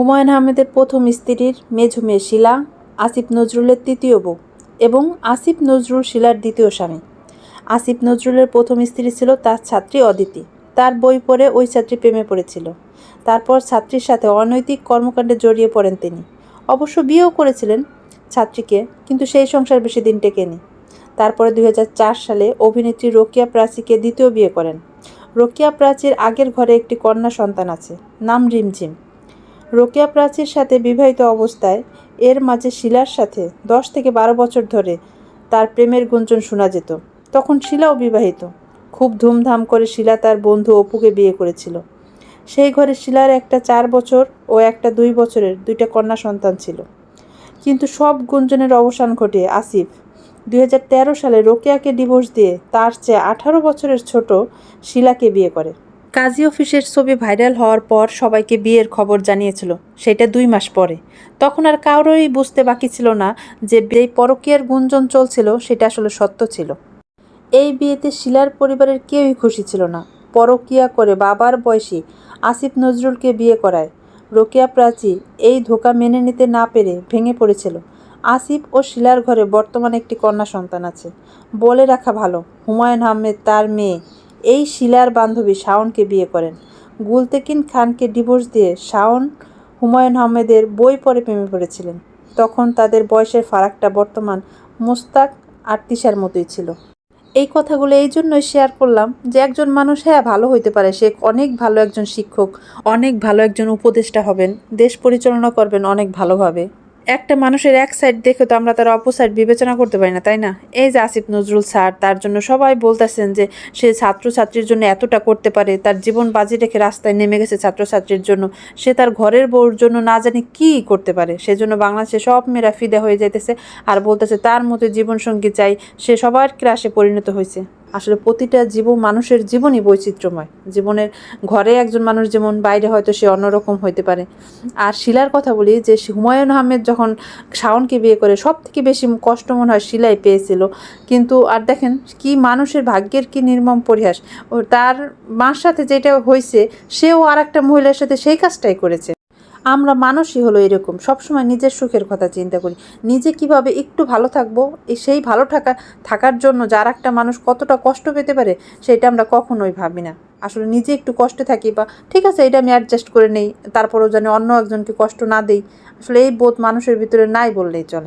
হুমায়ুন আহমেদের প্রথম স্ত্রীর মেঝো মেয়ে শিলা, আসিফ নজরুলের তৃতীয় বউ এবং আসিফ নজরুল শিলার দ্বিতীয় স্বামী। আসিফ নজরুলের প্রথম স্ত্রী ছিল তার ছাত্রী অদিতি। তার বই পড়ে ওই ছাত্রী প্রেমে পড়েছিল। তারপর ছাত্রীর সাথে অনৈতিক কর্মকাণ্ডে জড়িয়ে পড়েন তিনি। অবশ্য বিয়েও করেছিলেন ছাত্রীকে, কিন্তু সেই সংসার বেশি দিন টেকেনি। তারপরে দুই হাজার চার সালে অভিনেত্রী রোকিয়া প্রাচীকে দ্বিতীয় বিয়ে করেন। রোকিয়া প্রাচীর আগের ঘরে একটি কন্যা সন্তান আছে, নাম রিমঝিম। রোকেয়া প্রাচীর সাথে বিবাহিত অবস্থায় এর মাঝে শিলার সাথে দশ থেকে বারো বছর ধরে তার প্রেমের গুঞ্জন শোনা যেত। তখন শিলাও বিবাহিত। খুব ধুমধাম করে শিলা তার বন্ধু অপুকে বিয়ে করেছিল। সেই ঘরে শিলার একটা চার বছর ও একটা দুই বছরের দুইটা কন্যা সন্তান ছিল। কিন্তু সব গুঞ্জনের অবসান ঘটে আসিফ। দুই হাজার তেরো সালে রোকেয়াকে ডিভোর্স দিয়ে তার চেয়ে আঠারো বছরের ছোট শিলাকে বিয়ে করে। কাজী অফিসের ছবি ভাইরাল হওয়ার পর সবাইকে বিয়ের খবর জানিয়েছিল, সেটা দুই মাস পরে। তখন আর কারোই বুঝতে বাকি ছিল না যে এই পরকীয়ার গুঞ্জন চলছিল, সেটা আসলে সত্য ছিল। এই বিয়েতে শিলার পরিবারের কেউই খুশি ছিল না। পরকীয়া করে বাবার বয়সী আসিফ নজরুলকে বিয়ে করায়। রোকেয়া প্রাচী এই ধোকা মেনে নিতে না পেরে ভেঙে পড়েছিল। আসিফ ও শিলার ঘরে বর্তমানে একটি কন্যা সন্তান আছে। বলে রাখা ভালো, হুমায়ুন আহমেদ তার মেয়ে এই শিলার বান্ধবী শাওনকে বিয়ে করেন। গুলতেকিন খানকে ডিভোর্স দিয়ে শাওন হুমায়ুন আহমেদের বই পড়ে প্রেমে পড়েছিলেন। তখন তাদের বয়সের ফারাকটা বর্তমান মুস্তাক আর তিশার মতোই ছিল। এই কথাগুলো এই জন্যই শেয়ার করলাম যে একজন মানুষ হ্যাঁ ভালো হইতে পারে। সে অনেক ভালো একজন শিক্ষক, অনেক ভালো একজন উপদেষ্টা হবেন। দেশ পরিচালনা করবেন, অনেক ভালোভাবে একটা মানুষের এক সাইড দেখে তো আমরা তার অপর সাইড বিবেচনা করতে পারি না, তাই না? এই যে আসিফ নজরুল স্যার, তার জন্য সবাই বলতেছেন যে সে ছাত্রছাত্রীর জন্য এতটা করতে পারে, তার জীবন বাজি রেখে রাস্তায় নেমে গেছে ছাত্রছাত্রীর জন্য, সে তার ঘরের বউর জন্য না জানি কী করতে পারে, সেজন্য বাংলাদেশে সব মেয়েরা ফিদা হয়ে যাইতেছে আর বলতেছে তার মতো জীবনসঙ্গী চাই, সে সবার ক্রাশে পরিণত হয়েছে। আসলে প্রতিটা জীবন মানুষের জীবনই বৈচিত্র্যময়। জীবনের ঘরে একজন মানুষ যেমন, বাইরে হয়তো সে অন্যরকম হইতে পারে। আর শিলার কথা বলি যে হুমায়ুন আহমেদ যখন শাওনকে বিয়ে করে সব থেকে বেশি কষ্ট মনে হয় শিলাই পেয়েছিল। কিন্তু আর দেখেন কি মানুষের ভাগ্যের কি নির্মম পরিহাস। তার মার সাথে যেটা হয়েছে সেও আর একটা মহিলার সাথে সেই কাজটাই করেছে। আমরা মানুষই হলো এরকম। সবসময় নিজের সুখের কথা চিন্তা করি। নিজে কীভাবে একটু ভালো থাকব? এই সেই ভালো থাকা, থাকার জন্য যার একটা মানুষ কতটা কষ্ট পেতে পারে, সেটা আমরা কখনোই ভাবি না। আসলে নিজে একটু কষ্টে থাকি বা, ঠিক আছে, এটা আমি অ্যাডজাস্ট করে নেই, তারপরেও যেন অন্য একজনকে কষ্ট না দেই। আসলে এই বোধ মানুষের ভিতরে নাই বললেই চলে।